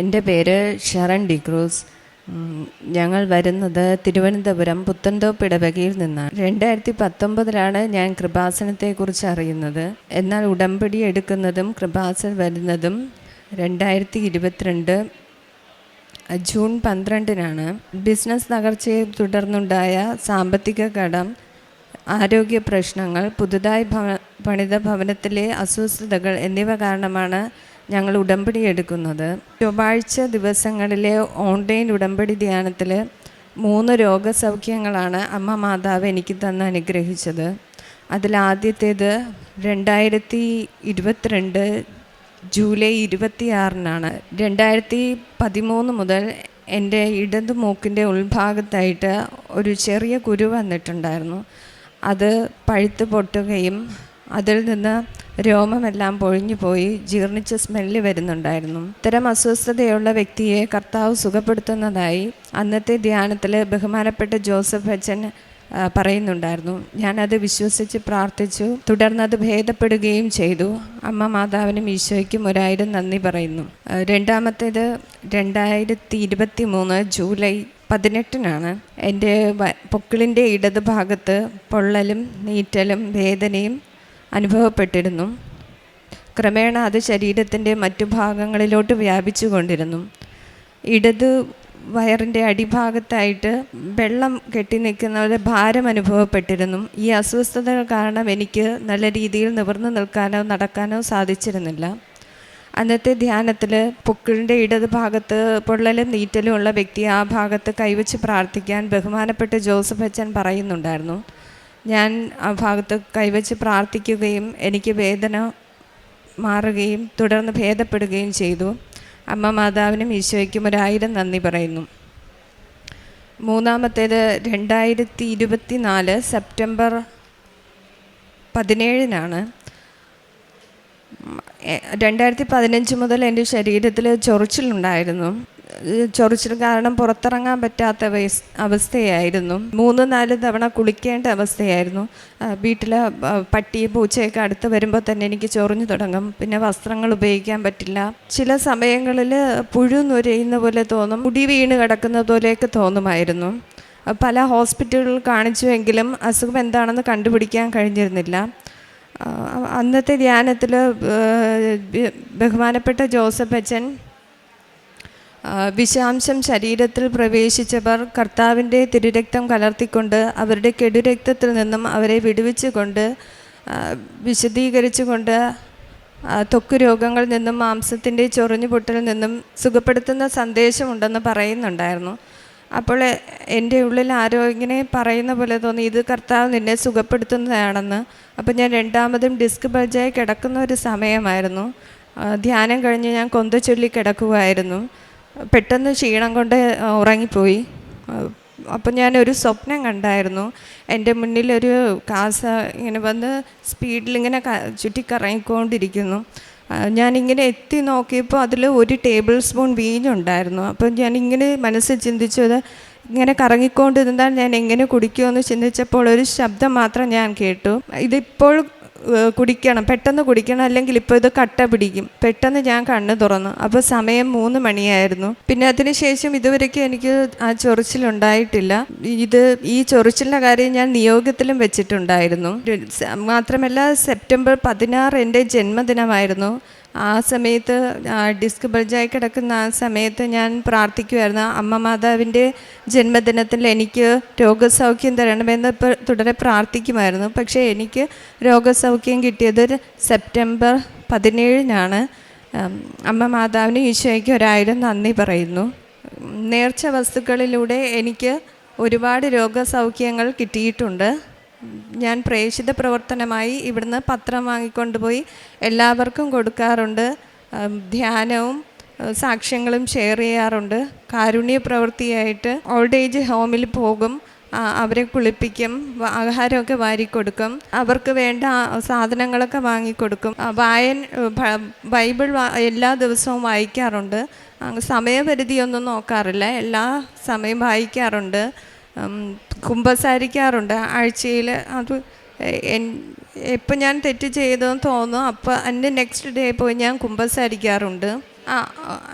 എന്റെ പേര് ഷറൻ ഡിക്രൂസ് ഞങ്ങൾ വരുന്നത് തിരുവനന്തപുരം പുത്തൻതോപ്പ് ഇടവകയിൽ നിന്നാണ്. രണ്ടായിരത്തി പത്തൊമ്പതിലാണ് ഞാൻ കൃപാസനത്തെക്കുറിച്ച് അറിയുന്നത്. എന്നാൽ ഉടമ്പടി എടുക്കുന്നതും കൃപാസൻ വരുന്നതും രണ്ടായിരത്തി ഇരുപത്തിരണ്ട് ജൂൺ പന്ത്രണ്ടിനാണ്. ബിസിനസ് തകർച്ചയെ തുടർന്നുണ്ടായ സാമ്പത്തിക കടം ആരോഗ്യ പ്രശ്നങ്ങൾ പുതുതായി ഭവ പണിത ഭവനത്തിലെ അസ്വസ്ഥതകൾ എന്നിവ കാരണമാണ് ഞങ്ങൾ ഉടമ്പടി എടുക്കുന്നത്. ചൊവ്വാഴ്ച ദിവസങ്ങളിലെ ഓൺലൈൻ ഉടമ്പടി ധ്യാനത്തിൽ മൂന്ന് രോഗസൗഖ്യങ്ങളാണ് അമ്മ മാതാവ് എനിക്ക് തന്ന് അനുഗ്രഹിച്ചത്. അതിലാദ്യത്തേത് രണ്ടായിരത്തി ഇരുപത്തിരണ്ട് ജൂലൈ ഇരുപത്തിയാറിനാണ്. രണ്ടായിരത്തി പതിമൂന്ന് മുതൽ എന്റെ ഇടത് മൂക്കിന്റെ ഉൾഭാഗത്തായിട്ട് ഒരു ചെറിയ കുരു വന്നിട്ടുണ്ടായിരുന്നു. അത് പഴുത്ത് പൊട്ടുകയും അതിൽ നിന്ന് രോമമെല്ലാം പൊഴിഞ്ഞു പോയി ജീർണിച്ച് സ്മെല്ല് വരുന്നുണ്ടായിരുന്നു. ഇത്തരം അസ്വസ്ഥതയുള്ള വ്യക്തിയെ കർത്താവ് സുഖപ്പെടുത്തുന്നതായി അന്നത്തെ ധ്യാനത്തിൽ ബഹുമാനപ്പെട്ട ജോസഫ് അച്ഛൻ പറയുന്നുണ്ടായിരുന്നു. ഞാനത് വിശ്വസിച്ച് പ്രാർത്ഥിച്ചു തുടർന്ന് അത് ഭേദപ്പെടുകയും ചെയ്തു. അമ്മ മാതാവിനും ഈശോയ്ക്കും ഒരായിരം നന്ദി പറയുന്നു. രണ്ടാമത്തേത് രണ്ടായിരത്തി ഇരുപത്തി മൂന്ന് ജൂലൈ പതിനെട്ടിനാണ്. എന്റെ പൊക്കിളിന്റെ ഇടതുഭാഗത്ത് പൊള്ളലും നീറ്റലും വേദനയും അനുഭവപ്പെട്ടിരുന്നു. ക്രമേണ അത് ശരീരത്തിന്റെ മറ്റു ഭാഗങ്ങളിലോട്ട് വ്യാപിച്ചു കൊണ്ടിരുന്നു. ഇടത് വയറിന്റെ അടിഭാഗത്തായിട്ട് വെള്ളം കെട്ടി നിൽക്കുന്ന ഒരു ഭാരം അനുഭവപ്പെട്ടിരുന്നു. ഈ അസ്വസ്ഥത കാരണം എനിക്ക് നല്ല രീതിയിൽ നിവർന്നു നിൽക്കാനോ നടക്കാനോ സാധിച്ചിരുന്നില്ല. അന്നത്തെ ധ്യാനത്തിൽ പൊക്കിളിന്റെ ഇടത് ഭാഗത്ത് പൊള്ളലും നീറ്റലും ഉള്ള വ്യക്തി ആ ഭാഗത്ത് കൈവച്ച് പ്രാർത്ഥിക്കാൻ ബഹുമാനപ്പെട്ട ജോസഫ് അച്ഛൻ പറയുന്നുണ്ടായിരുന്നു. ഞാൻ ആ ഭാഗത്ത് കൈവച്ച് പ്രാർത്ഥിക്കുകയും എനിക്ക് വേദന മാറുകയും തുടർന്ന് ഭേദപ്പെടുകയും ചെയ്തു. അമ്മ മാതാവിനും ഈശോയ്ക്കും ഒരായിരം നന്ദി പറയുന്നു. മൂന്നാമത്തേത് രണ്ടായിരത്തി ഇരുപത്തി നാല് സെപ്റ്റംബർ പതിനേഴിനാണ്. രണ്ടായിരത്തി പതിനഞ്ച് മുതൽ എന്റെ ശരീരത്തിൽ ചൊറിച്ചിലുണ്ടായിരുന്നു. ചൊറിച്ചിൽ കാരണം പുറത്തിറങ്ങാൻ പറ്റാത്ത അവസ്ഥയായിരുന്നു. മൂന്ന് നാല് തവണ കുളിക്കേണ്ട അവസ്ഥയായിരുന്നു. വീട്ടിലെ പട്ടിയെ പൂച്ചയൊക്കെ അടുത്ത് വരുമ്പോൾ തന്നെ എനിക്ക് ചൊറിഞ്ഞു തുടങ്ങും. പിന്നെ വസ്ത്രങ്ങൾ ഉപയോഗിക്കാൻ പറ്റില്ല. ചില സമയങ്ങളിൽ പുഴു നുരയുന്ന പോലെ തോന്നും. മുടി വീണ് കിടക്കുന്ന പോലെയൊക്കെ തോന്നുമായിരുന്നു. പല ഹോസ്പിറ്റലുകളിൽ കാണിച്ചുവെങ്കിലും അസുഖം എന്താണെന്ന് കണ്ടുപിടിക്കാൻ കഴിഞ്ഞിരുന്നില്ല. അന്നത്തെ ധ്യാനത്തിൽ ബഹുമാനപ്പെട്ട ജോസഫ് അച്ഛൻ വിഷാംശം ശരീരത്തിൽ പ്രവേശിച്ചവർ കർത്താവിന്റെ തിരുരക്തം കലർത്തിക്കൊണ്ട് അവരുടെ കെടുരക്തത്തിൽ നിന്നും അവരെ വിടുവിച്ചുകൊണ്ട് കൊണ്ട് വിശദീകരിച്ചുകൊണ്ട് തൊക്കു രോഗങ്ങളിൽ നിന്നും മാംസത്തിന്റെ ചൊറിഞ്ഞു പൊട്ടലിൽ നിന്നും സുഖപ്പെടുത്തുന്ന സന്ദേശമുണ്ടെന്ന് പറയുന്നുണ്ടായിരുന്നു. അപ്പോൾ എന്റെ ഉള്ളിൽ ആരോ ഇങ്ങനെ പറയുന്ന പോലെ തോന്നി ഇത് കർത്താവ് നിന്നെ സുഖപ്പെടുത്തുന്നതാണെന്ന്. അപ്പോൾ ഞാൻ രണ്ടാമതും ഡിസ്ക് ബൾജായി കിടക്കുന്ന ഒരു സമയമായിരുന്നു. ധ്യാനം കഴിഞ്ഞ് ഞാൻ കൊന്ത ചൊല്ലി കിടക്കുമായിരുന്നു പെട്ടെന്ന് ക്ഷീണം കൊണ്ട് ഉറങ്ങിപ്പോയി. അപ്പം ഞാനൊരു സ്വപ്നം കണ്ടായിരുന്നു. എന്റെ മുന്നിലൊരു കാസ ഇങ്ങനെ വന്ന് ക- ചുറ്റിക്കറങ്ങിക്കൊണ്ടിരിക്കുന്നു. ഞാനിങ്ങനെ എത്തി നോക്കിയപ്പോൾ അതിൽ ഒരു ടേബിൾ സ്പൂൺ വീഞ്ഞുണ്ടായിരുന്നു. അപ്പം ഞാനിങ്ങനെ മനസ്സിൽ ചിന്തിച്ചത് ഇങ്ങനെ കറങ്ങിക്കൊണ്ടിരുന്നാൽ ഞാൻ എങ്ങനെ കുടിക്കുമെന്ന് ചിന്തിച്ചപ്പോൾ ഒരു ശബ്ദം മാത്രം ഞാൻ കേട്ടു. ഇതിപ്പോൾ കുടിക്കണം പെട്ടെന്ന് കുടിക്കണം അല്ലെങ്കിൽ ഇപ്പോൾ ഇത് കട്ട പിടിക്കും. പെട്ടെന്ന് ഞാൻ കണ്ണ് തുറന്നു. അപ്പോൾ സമയം മൂന്ന് മണിയായിരുന്നു. പിന്നെ അതിനുശേഷം ഇതുവരെയ്ക്കും എനിക്ക് ആ ചൊറിച്ചിലുണ്ടായിട്ടില്ല ഇത് ഈ ചൊറിച്ചിലിന്റെ കാര്യം ഞാൻ നിയോഗത്തിലും വെച്ചിട്ടുണ്ടായിരുന്നു. മാത്രമല്ല സെപ്റ്റംബർ പതിനാറ് എന്റെ ജന്മദിനമായിരുന്നു. ആ സമയത്ത് ഡിസ്ക് ബൾജായി കിടക്കുന്ന ആ സമയത്ത് ഞാൻ പ്രാർത്ഥിക്കുമായിരുന്നു അമ്മ മാതാവിന്റെ ജന്മദിനത്തിൽ എനിക്ക് രോഗസൗഖ്യം തരണമെന്ന് തുടരെ പ്രാർത്ഥിക്കുമായിരുന്നു. പക്ഷേ എനിക്ക് രോഗസൗഖ്യം കിട്ടിയത് സെപ്റ്റംബർ പതിനേഴിനാണ്. അമ്മ മാതാവിന് ഈശോയ്ക്ക് ഒരായിരം നന്ദി പറയുന്നു. നേർച്ച വസ്തുക്കളിലൂടെ എനിക്ക് ഒരുപാട് രോഗസൗഖ്യങ്ങൾ കിട്ടിയിട്ടുണ്ട്. ഞാൻ പ്രേക്ഷിത പ്രവർത്തനമായി ഇവിടുന്ന് പത്രം വാങ്ങിക്കൊണ്ടുപോയി എല്ലാവർക്കും കൊടുക്കാറുണ്ട്. ധ്യാനവും സാക്ഷ്യങ്ങളും ഷെയർ ചെയ്യാറുണ്ട്. കാരുണ്യ പ്രവൃത്തിയായിട്ട് ഓൾഡ് ഏജ് ഹോമിൽ പോകും. അവരെ കുളിപ്പിക്കും ആഹാരമൊക്കെ വാരിക്കൊടുക്കും. അവർക്ക് വേണ്ട സാധനങ്ങളൊക്കെ വാങ്ങിക്കൊടുക്കും. വായൻ ബൈബിൾ എല്ലാ ദിവസവും വായിക്കാറുണ്ട്. സമയപരിധിയൊന്നും നോക്കാറില്ല. എല്ലാ സമയം വായിക്കാറുണ്ട്. കുമ്പസാരിക്കാറുണ്ട്. ആഴ്ചയിൽ അത് എപ്പം ഞാൻ തെറ്റ് ചെയ്തെന്ന് തോന്നും അപ്പോൾ അതിന്റെ നെക്സ്റ്റ് ഡേ പോയി ഞാൻ കുമ്പസാരിക്കാറുണ്ട്.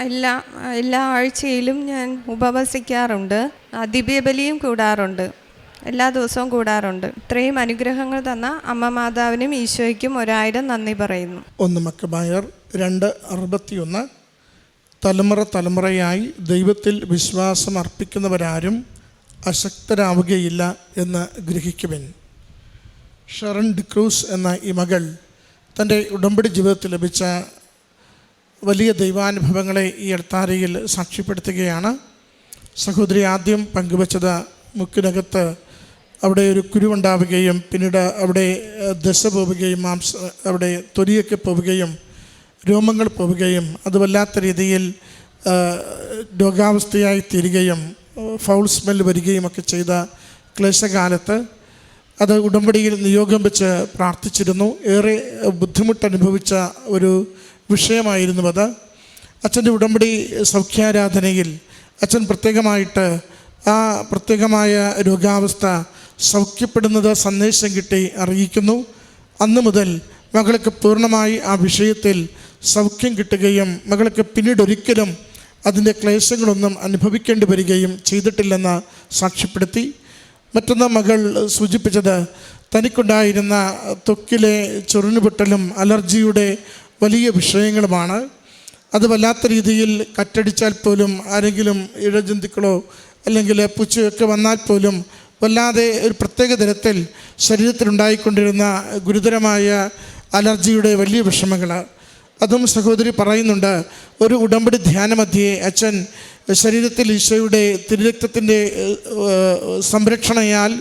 എല്ലാ എല്ലാ ആഴ്ചയിലും ഞാൻ ഉപവസിക്കാറുണ്ട്. ദിവ്യബലിയും കൂടാറുണ്ട്. എല്ലാ ദിവസവും കൂടാറുണ്ട്. ഇത്രയും അനുഗ്രഹങ്ങൾ തന്ന അമ്മ മാതാവിനും ഈശോയ്ക്കും ഒരായിരം നന്ദി പറയുന്നു. ഒന്ന് മക്കബായർ രണ്ട് അറുപത്തിയൊന്ന്. തലമുറ തലമുറയായി ദൈവത്തിൽ വിശ്വാസം അർപ്പിക്കുന്നവരാരും അശക്തരാവുകയില്ല എന്ന് ഗ്രഹിക്കുവിൻ. ഷെറൺ ഡിക്രൂസ് എന്ന ഈ മകൾ തന്റെ ഉടമ്പടി ജീവിതത്തിൽ ലഭിച്ച വലിയ ദൈവാനുഭവങ്ങളെ ഈ അടുത്താരയിൽ സാക്ഷ്യപ്പെടുത്തുകയാണ്. സഹോദരി ആദ്യം പങ്കുവച്ചത് മുക്കിനകത്ത് അവിടെ ഒരു കുരുവുണ്ടാവുകയും പിന്നീട് അവിടെ ദശ പോവുകയും മാംസ അവിടെ തൊലിയൊക്കെ പോവുകയും രോമങ്ങൾ പോവുകയും അത് വല്ലാത്ത രീതിയിൽ രോഗാവസ്ഥയായി തീരുകയും ഫൗൾ സ്മെൽ വരികയും ഒക്കെ ചെയ്ത ക്ലേശകാലത്ത് അത് ഉടമ്പടിയിൽ നിയോഗം വെച്ച് പ്രാർത്ഥിച്ചിരുന്നു. ഏറെ ബുദ്ധിമുട്ട് അനുഭവിച്ച ഒരു വിഷയമായിരുന്നു അത്. അച്ഛന്റെ ഉടമ്പടി സൗഖ്യാരാധനയിൽ അച്ഛൻ പ്രത്യേകമായിട്ട് ആ പ്രത്യേകമായ രോഗാവസ്ഥ സൗഖ്യപ്പെടുന്നത് സന്ദേശം കിട്ടി അറിയിക്കുന്നു. അന്ന് മുതൽ മകൾക്ക് പൂർണമായി ആ വിഷയത്തിൽ സൗഖ്യം കിട്ടുകയും മകൾക്ക് പിന്നീട് ഒരിക്കലും അതിന്റെ ക്ലേശങ്ങളൊന്നും അനുഭവിക്കേണ്ടി വരികയും ചെയ്തിട്ടില്ലെന്ന് സാക്ഷ്യപ്പെടുത്തി. മറ്റൊന്ന് മകൾ സൂചിപ്പിച്ചത് തനിക്കുണ്ടായിരുന്ന ത്വക്കിലെ ചൊറിഞ്ഞുപൊട്ടലും അലർജിയുടെ വലിയ വിഷയങ്ങളുമാണ്. അത് വല്ലാത്ത രീതിയിൽ കറ്റടിച്ചാൽ പോലും ആരെങ്കിലും ഇഴജന്തുക്കളോ അല്ലെങ്കിൽ പുച്ചയൊക്കെ വന്നാൽ പോലും വല്ലാതെ ഒരു പ്രത്യേക തരത്തിൽ ശരീരത്തിലുണ്ടായിക്കൊണ്ടിരുന്ന ഗുരുതരമായ അലർജിയുടെ വലിയ വിഷമങ്ങൾ അതും സഹോദരി പറയുന്നുണ്ട് ഒരു ഉടമ്പടി ധ്യാനമധ്യേ അച്ഛൻ ശരീരത്തിൽ ഈശോയുടെ തിരുരക്തത്തിന്റെ സംരക്ഷണയാൽ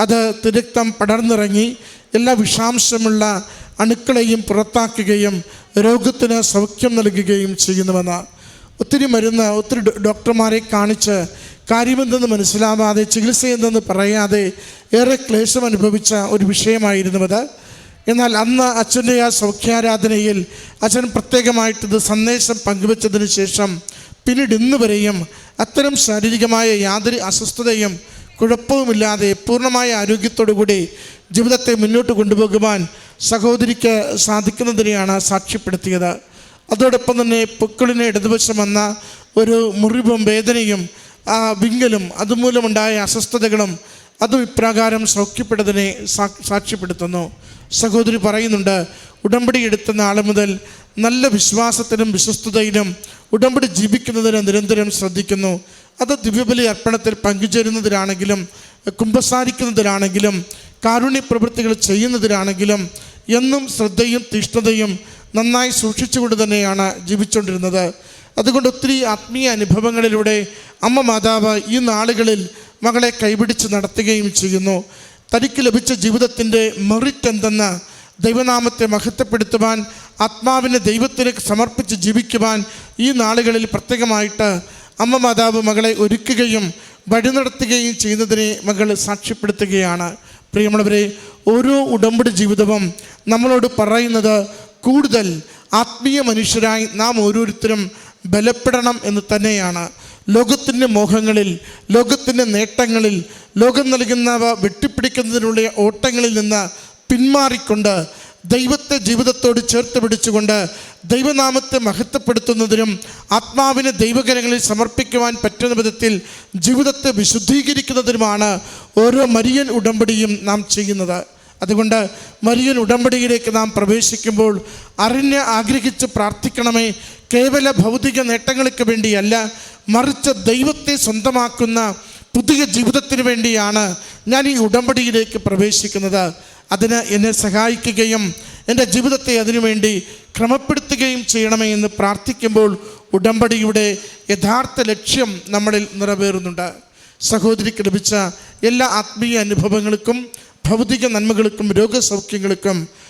അത് തിരുരക്തം പടർന്നിറങ്ങി എല്ലാ വിഷാംശമുള്ള അണുക്കളെയും പുറത്താക്കുകയും രോഗത്തിന് സൗഖ്യം നൽകുകയും ചെയ്യുന്നുവെന്ന്. ഒത്തിരി മരുന്ന് ഒത്തിരി ഡോക്ടർമാരെ കാണിച്ച് കാര്യമെന്തെന്ന് മനസ്സിലാവാതെ ചികിത്സയെന്തെന്ന് പറയാതെ ഏറെ ക്ലേശം അനുഭവിച്ച ഒരു വിഷയമായിരുന്നു അത്. എന്നാൽ അന്ന് അച്ഛന്റെ ആ സൗഖ്യാരാധനയിൽ അച്ഛൻ പ്രത്യേകമായിട്ട് ഇത് സന്ദേശം പങ്കുവച്ചതിന് ശേഷം പിന്നീട് ഇന്ന് വരെയും അത്തരം ശാരീരികമായ യാതൊരു അസ്വസ്ഥതയും കുഴപ്പവുമില്ലാതെ പൂർണമായ ആരോഗ്യത്തോടു കൂടി ജീവിതത്തെ മുന്നോട്ട് കൊണ്ടുപോകുവാൻ സഹോദരിക്ക് സാധിക്കുന്നതിനെയാണ് സാക്ഷ്യപ്പെടുത്തിയത്. അതോടൊപ്പം തന്നെ പൊക്കിളിന് ഇടതുവശം വന്ന ഒരു മുറിവും വേദനയും ആ വിങ്ങലും അതുമൂലമുണ്ടായ അസ്വസ്ഥതകളും അതും ഇപ്രകാരം സൗഖ്യപ്പെട്ടതിനെ സാക്ഷ്യപ്പെടുത്തുന്നു. സഹോദരി പറയുന്നുണ്ട് ഉടമ്പടി എടുത്ത നാൾ മുതൽ നല്ല വിശ്വാസത്തിനും വിശ്വസ്തതയിലും ഉടമ്പടി ജീവിക്കുന്നതിന് നിരന്തരം ശ്രദ്ധിക്കുന്നു. അത് ദിവ്യബലി അർപ്പണത്തിൽ പങ്കുചേരുന്നതിലാണെങ്കിലും കുമ്പസാരിക്കുന്നതിലാണെങ്കിലും കാരുണ്യ പ്രവൃത്തികൾ ചെയ്യുന്നതിലാണെങ്കിലും എന്നും ശ്രദ്ധയും തീഷ്ണതയും നന്നായി സൂക്ഷിച്ചുകൊണ്ട് തന്നെയാണ് ജീവിച്ചുകൊണ്ടിരുന്നത്. അതുകൊണ്ട് ഒത്തിരി ആത്മീയ അനുഭവങ്ങളിലൂടെ അമ്മ മാതാവ് ഈ നാളുകളിൽ മകളെ കൈപിടിച്ച് നടത്തുകയും ചെയ്യുന്നു. തനിക്ക് ലഭിച്ച ജീവിതത്തിന്റെ മെറിറ്റ് എന്തെന്ന് ദൈവനാമത്തെ മഹത്വപ്പെടുത്തുവാൻ ആത്മാവിനെ ദൈവത്തിലേക്ക് സമർപ്പിച്ച് ജീവിക്കുവാൻ ഈ നാളുകളിൽ പ്രത്യേകമായിട്ട് അമ്മ മാതാവ് മകളെ ഒരുക്കുകയും വഴി നടത്തുകയും ചെയ്യുന്നതിനെ മകൾ സാക്ഷ്യപ്പെടുത്തുകയാണ്. പ്രിയമുള്ളവരെ ഓരോ ഉടമ്പടി ജീവിതവും നമ്മളോട് പറയുന്നത് കൂടുതൽ ആത്മീയ മനുഷ്യരായി നാം ഓരോരുത്തരും ബലപ്പെടണം എന്ന് തന്നെയാണ് ലോകത്തിന്റെ മോഹങ്ങളിൽ ലോകത്തിന്റെ നേട്ടങ്ങളിൽ ലോകം നൽകുന്നവ വെട്ടിപ്പിടിക്കുന്നതിനുള്ള ഓട്ടങ്ങളിൽ നിന്ന് പിന്മാറിക്കൊണ്ട് ദൈവത്തെ ജീവിതത്തോട് ചേർത്ത് പിടിച്ചുകൊണ്ട് ദൈവനാമത്തെ മഹത്വപ്പെടുത്തുന്നതിനും ആത്മാവിനെ ദൈവകരങ്ങളിൽ സമർപ്പിക്കുവാൻ പറ്റുന്ന വിധത്തിൽ ജീവിതത്തെ വിശുദ്ധീകരിക്കുന്നതിനുമാണ് ഓരോ മരിയൻ ഉടമ്പടിയും നാം ചെയ്യുന്നത്. അതുകൊണ്ട് മരിയൻ ഉടമ്പടിയിലേക്ക് നാം പ്രവേശിക്കുമ്പോൾ അറിഞ്ഞ് ആഗ്രഹിച്ച് പ്രാർത്ഥിക്കണമേ. കേവല ഭൗതിക നേട്ടങ്ങൾക്ക് വേണ്ടിയല്ല മറിച്ച് ദൈവത്തെ സ്വന്തമാക്കുന്ന പുതിയ ജീവിതത്തിന് വേണ്ടിയാണ് ഞാൻ ഈ ഉടമ്പടിയിലേക്ക് പ്രവേശിക്കുന്നത്. അതിന് എന്നെ സഹായിക്കുകയും എന്റെ ജീവിതത്തെ അതിനുവേണ്ടി ക്രമപ്പെടുത്തുകയും ചെയ്യണമേ എന്ന് പ്രാർത്ഥിക്കുമ്പോൾ ഉടമ്പടിയുടെ യഥാർത്ഥ ലക്ഷ്യം നമ്മളിൽ നിറവേറുന്നുണ്ട്. സഹോദരിക്ക് ലഭിച്ച എല്ലാ ആത്മീയ അനുഭവങ്ങൾക്കും ഭൗതിക നന്മകൾക്കും രോഗസൗഖ്യങ്ങൾക്കും